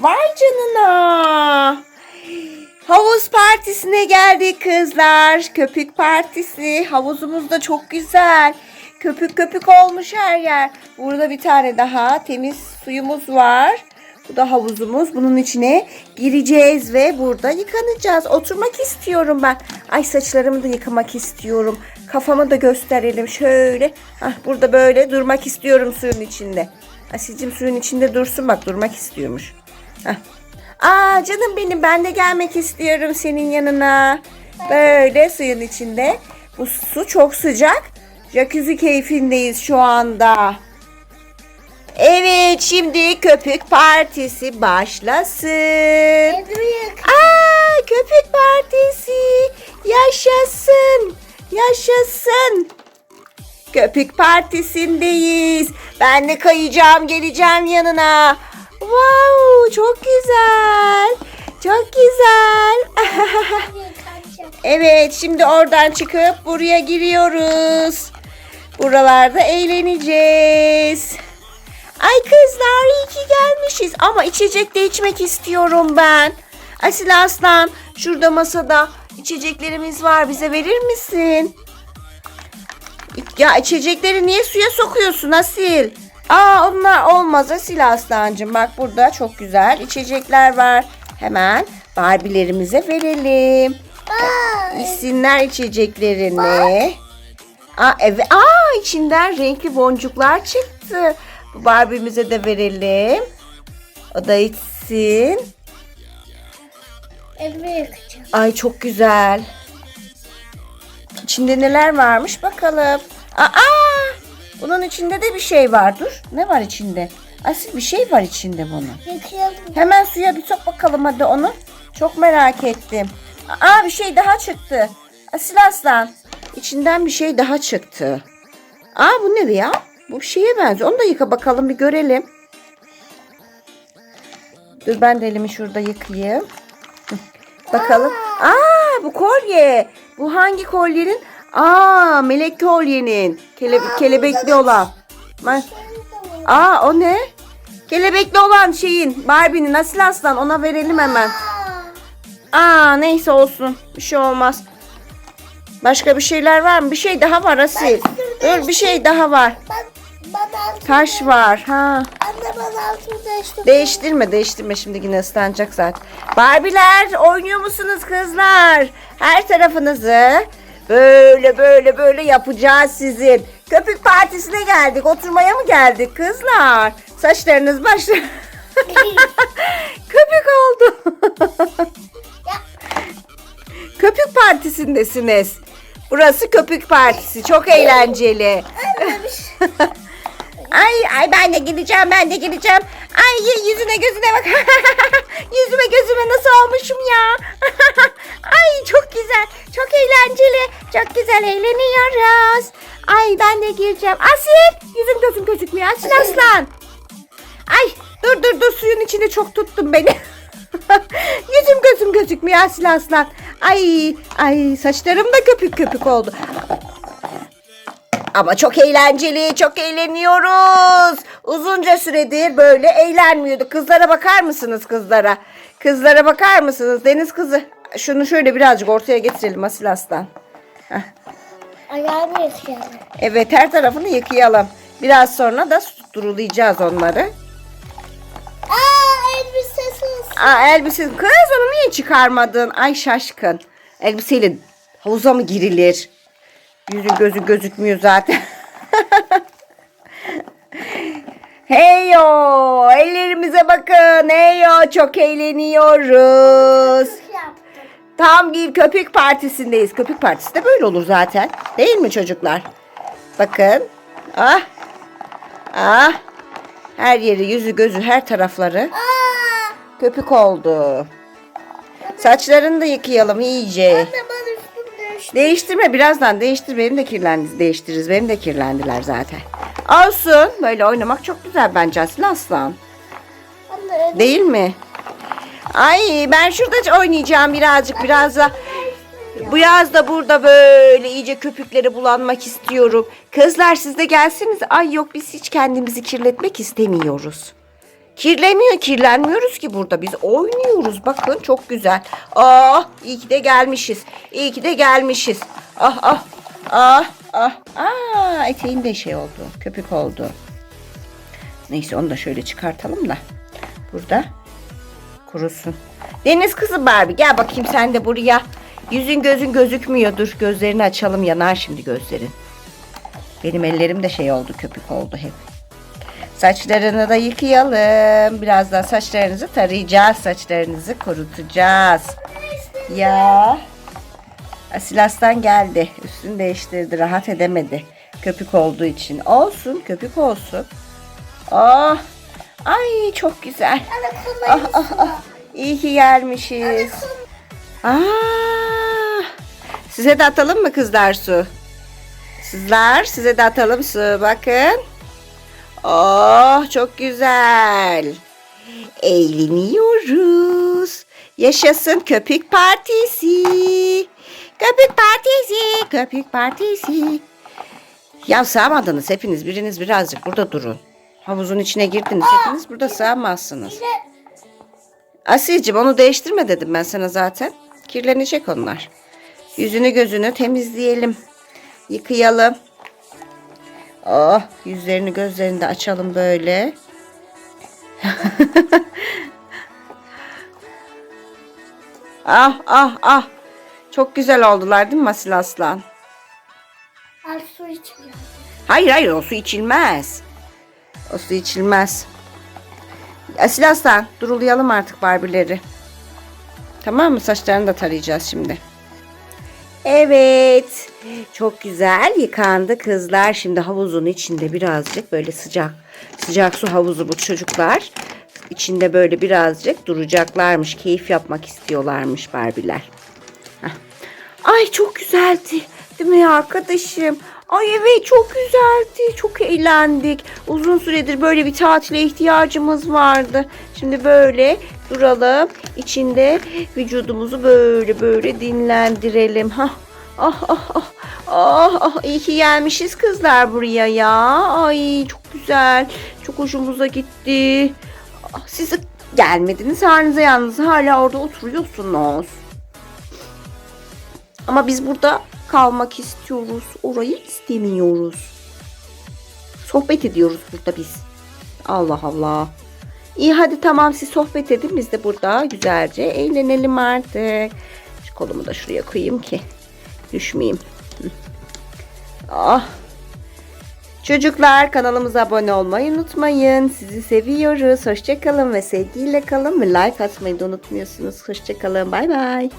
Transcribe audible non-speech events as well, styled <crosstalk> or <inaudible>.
Vay canına. Havuz partisine geldik kızlar. Köpük partisi. Havuzumuz da çok güzel. Köpük köpük olmuş her yer. Burada bir tane daha temiz suyumuz var. Bu da havuzumuz. Bunun içine gireceğiz ve burada yıkanacağız. Oturmak istiyorum ben. Ay saçlarımı da yıkamak istiyorum. Kafamı da gösterelim şöyle. Hah, burada böyle durmak istiyorum suyun içinde. Asilcim suyun içinde dursun bak durmak istiyormuş. Hah. Aa canım benim ben de gelmek istiyorum senin yanına. Böyle suyun içinde. Bu su çok sıcak. Jacuzzi keyfindeyiz şu anda. Evet şimdi köpük partisi başlasın. Aa köpük partisi yaşasın. Yaşasın. Köpük partisindeyiz. Ben de kayacağım geleceğim yanına. Wow çok güzel. Çok güzel. <laughs> evet şimdi oradan çıkıp buraya giriyoruz. Buralarda eğleneceğiz. Ay kızlar iyi ki gelmişiz ama içecek de içmek istiyorum ben. Asil Aslan şurada masada içeceklerimiz var bize verir misin? Ya içecekleri niye suya sokuyorsun Asil? Aa onlar olmaz Asil Aslancığım. Bak burada çok güzel içecekler var. Hemen Barbie'lerimize verelim. İçsinler içeceklerini. Aa, evet. Aa, içinden renkli boncuklar çıktı. Bu Barbie'mize de verelim. O da içsin. Elimi yakacağım. Ay çok güzel. İçinde neler varmış bakalım. Aa! Bunun içinde de bir şey var. Dur. Ne var içinde? Asil bir şey var içinde bunun. Yakıyorum. Hemen suya bir sok bakalım hadi onu. Çok merak ettim. Aa bir şey daha çıktı. Asil Aslan. İçinden bir şey daha çıktı. Aa bu ne ya? Bu bir şeye benziyor. Onu da yıka bakalım bir görelim. Dur ben de elimi şurada yıkayayım. Bakalım. Aa bu kolye. Bu hangi kolyenin? Aa melek kolyenin. Kele, kelebekli olan. Ben- Aa o ne? Kelebekli olan şeyin Barbie'nin Asil Aslan ona verelim hemen. Aa neyse olsun. Bir şey olmaz. Başka bir şeyler var mı? Bir şey daha var Asil. Dur bir şey daha var. Ben. Taş var. Ha. Anne bana altı değiştir. Değiştirme değiştirme şimdi yine ıslanacak zaten. Barbiler oynuyor musunuz kızlar? Her tarafınızı böyle böyle böyle yapacağız sizin. Köpük partisine geldik. Oturmaya mı geldik kızlar? Saçlarınız başla. <laughs> Köpük oldu. köpük partisindesiniz. Burası köpük partisi. Çok eğlenceli. <laughs> Ay ay ben de gideceğim ben de gideceğim. Ay yüzüne gözüne bak. <laughs> Yüzüme gözüme nasıl olmuşum ya. <laughs> ay çok güzel. Çok eğlenceli. Çok güzel eğleniyoruz. Ay ben de gireceğim. Asil yüzüm gözüm gözükmüyor. Asil aslan. Ay dur dur dur suyun içinde çok tuttum beni. <laughs> yüzüm gözüm gözükmüyor Asil aslan. Ay ay saçlarım da köpük köpük oldu. Ama çok eğlenceli, çok eğleniyoruz. Uzunca süredir böyle eğlenmiyorduk. Kızlara bakar mısınız kızlara? Kızlara bakar mısınız? Deniz kızı. Şunu şöyle birazcık ortaya getirelim Asil Aslan. Ayağımı yakıyorum. Evet her tarafını yıkayalım. Biraz sonra da durulayacağız onları. Aa elbisesiz. Aa elbise. Kız onu niye çıkarmadın? Ay şaşkın. Elbiseyle havuza mı girilir? Yüzü gözü gözükmüyor zaten. <laughs> Heyo! Ellerimize bakın. Heyo! Çok eğleniyoruz. Tam bir köpük partisindeyiz. Köpük partisi de böyle olur zaten. Değil mi çocuklar? Bakın. Ah. Ah. Her yeri, yüzü, gözü, her tarafları Aa. köpük oldu. Saçlarını da yıkayalım iyice. Anne bana üstüm değişti. Değiştirme birazdan değiştir. Benim de kirlendi. Değiştiririz. Benim de kirlendiler zaten. Olsun. Böyle oynamak çok güzel bence Asil Aslan. Değil mi? Ay ben şurada oynayacağım birazcık biraz da. Bu yaz da burada böyle iyice köpükleri bulanmak istiyorum. Kızlar siz de gelsiniz. Ay yok biz hiç kendimizi kirletmek istemiyoruz. Kirlemiyor, kirlenmiyoruz ki burada. Biz oynuyoruz. Bakın çok güzel. Ah, iyi ki de gelmişiz. İyi ki de gelmişiz. Ah ah ah ah. Aa, eteğin de şey oldu. Köpük oldu. Neyse onu da şöyle çıkartalım da. Burada kurusun. Deniz kızı Barbie gel bakayım sen de buraya. Yüzün gözün gözükmüyor. Dur gözlerini açalım yanar şimdi gözlerin. Benim ellerim de şey oldu köpük oldu hep. Saçlarını da yıkayalım. Birazdan saçlarınızı tarayacağız. Saçlarınızı kurutacağız. Ya. Asil Aslan geldi. Üstünü değiştirdi. Rahat edemedi. Köpük olduğu için. Olsun. Köpük olsun. Ah. Ay çok güzel. Ah kolay ah ah. İyi ki gelmişiz. Aa, size de atalım mı kızlar su? Sizler size de atalım su. Bakın. Oh çok güzel. Eğleniyoruz. Yaşasın köpük partisi. Köpük partisi. Köpük partisi. Ya sığamadınız hepiniz. Biriniz birazcık burada durun. Havuzun içine girdiniz. Hepiniz burada sığamazsınız. Asilciğim onu değiştirme dedim ben sana zaten. Kirlenecek onlar. Yüzünü gözünü temizleyelim. Yıkayalım. Oh yüzlerini gözlerini de açalım böyle. <laughs> ah ah ah. Çok güzel oldular değil mi Asil Aslan? Al su içmiyor. Hayır hayır o su içilmez. O su içilmez. Asil Aslan durulayalım artık Barbileri. Tamam mı? Saçlarını da tarayacağız şimdi. Evet. Çok güzel yıkandı kızlar. Şimdi havuzun içinde birazcık böyle sıcak sıcak su havuzu bu çocuklar. İçinde böyle birazcık duracaklarmış. Keyif yapmak istiyorlarmış Barbiler. Heh. Ay çok güzeldi. Değil mi arkadaşım? Ay evet çok güzeldi. Çok eğlendik. Uzun süredir böyle bir tatile ihtiyacımız vardı. Şimdi böyle duralım. İçinde vücudumuzu böyle böyle dinlendirelim. Ha. Ah ah ah. Ah ah iyi ki gelmişiz kızlar buraya ya. Ay çok güzel. Çok hoşumuza gitti. Ah, Siz gelmediniz halinize yalnız hala orada oturuyorsunuz. Ama biz burada kalmak istiyoruz. Orayı istemiyoruz. Sohbet ediyoruz burada biz. Allah Allah. İyi hadi tamam siz sohbet edin biz de burada güzelce eğlenelim artık. Şu kolumu da şuraya koyayım ki düşmeyeyim. Ah. Çocuklar kanalımıza abone olmayı unutmayın. Sizi seviyoruz. Hoşçakalın ve sevgiyle kalın ve like atmayı da unutmuyorsunuz. Hoşçakalın. Bay bay.